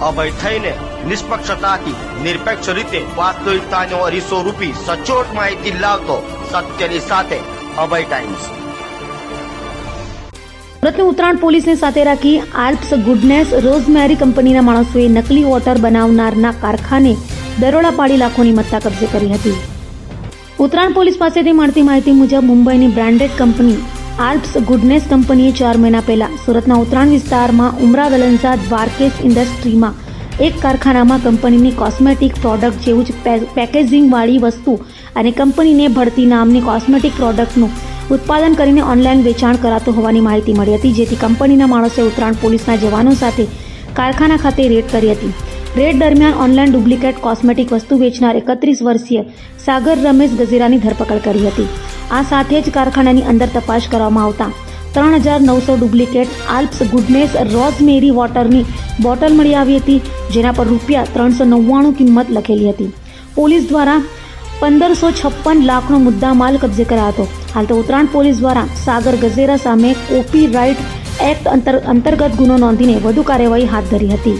અભય થઈને નિષ્પક્ષતાથી, નિરપેક્ષ રીતે વાસ્તવિકતાનો અરીસો રૂપી સચોટ માહિતી લાવતો સત્યની સાથે અભય ટાઈમ્સ. સુરતની ઉત્તરાયણ પોલીસને સાથે રાખી આલ્પ્સ ગુડનેસ રોઝમેરી કંપનીના માણસોએ નકલી વોટર બનાવનારના કારખાને દરોડા પાડી લાખોની મત્તા કબજે કરી હતી. ઉત્તરાયણ પોલીસ પાસેથી મળતી માહિતી મુજબ મુંબઈની બ્રાન્ડેડ કંપની આલ્પ્સ ગુડનેસ કંપનીએ ચાર મહિના પહેલા સુરતના ઉત્તરાયણ વિસ્તારમાં ઉમરા વલંજા દ્વારકેશ ઇન્ડસ્ટ્રીમાં એક કારખાનામાં કંપનીની કોસ્મેટિક પ્રોડક્ટ જેવું જ પેકેજિંગવાળી વસ્તુ અને કંપનીને ભળતી નામની કોસ્મેટિક પ્રોડક્ટનું ઉત્પાદન કરીને ઓનલાઈન વેચાણ કરાતું હોવાની માહિતી મળી હતી, જેથી કંપનીના માણસે ઉત્તરાયણ પોલીસના જવાનો સાથે કારખાના ખાતે રેડ કરી હતી. રેડ દરમિયાન ઓનલાઈન ડુપ્લિકેટ કોસ્મેટિક વસ્તુ વેચનાર એકત્રીસ વર્ષીય સાગર રમેશ ગઝેરાની ધરપકડ કરી હતી. આ સાથે જ કારખાનાની અંદર તપાસ કરવામાં આવતા ત્રણ હજાર નવસો ડુપ્લિકેટ આલ્પ્સ ગુડનેસ રોઝમેરી વોટરની બોટલ મળી આવી હતી, જેના પર રૂપિયા ત્રણસો નવ્વાણું કિંમત લખેલી હતી. પોલીસ દ્વારા પંદરસો છપ્પન લાખનો મુદ્દા માલ કબજે કરાયો હતો. હાલ તો ઉત્તરાયણ પોલીસ દ્વારા સાગર ગઝેરા સામે કોપીરાઇટ એક્ટ અંતર, અંતર્ગત ગુનો નોંધીને વધુ કાર્યવાહી હાથ ધરી હતી.